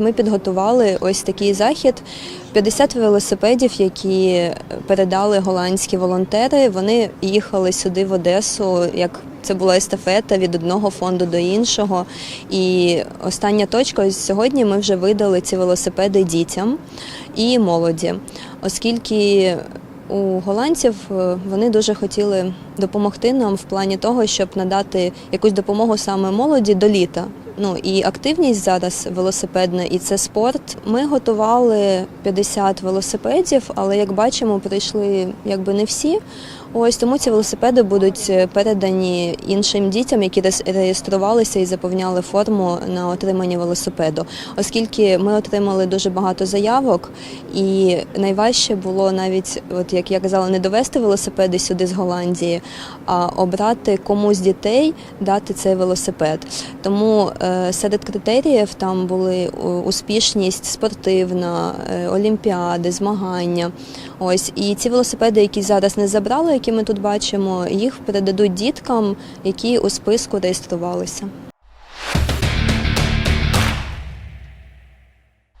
Ми підготували ось такий захід. 50 велосипедів, які передали голландські волонтери. Вони їхали сюди в Одесу, як це була естафета від одного фонду до іншого. І остання точка ось сьогодні ми вже видали ці велосипеди дітям і молоді, оскільки у голландців е, вони дуже хотіли допомогти нам в плані того, щоб надати якусь допомогу саме молоді до літа. Ну і активність зараз велосипедна, і це спорт. Ми готували 50 велосипедів, але як бачимо, прийшли якби не всі. Ось тому ці велосипеди будуть передані іншим дітям, які реєструвалися і заповняли форму на отримання велосипеду, оскільки ми отримали дуже багато заявок, і найважче було навіть, от як я казала, не довести велосипеди сюди з Голландії, а обрати кому з дітей дати цей велосипед. Тому е, серед критеріїв там були е, успішність спортивна, е, олімпіади, змагання. Ось і ці велосипеди, які зараз не забрали, які ми тут бачимо, їх передадуть діткам, які у списку реєструвалися.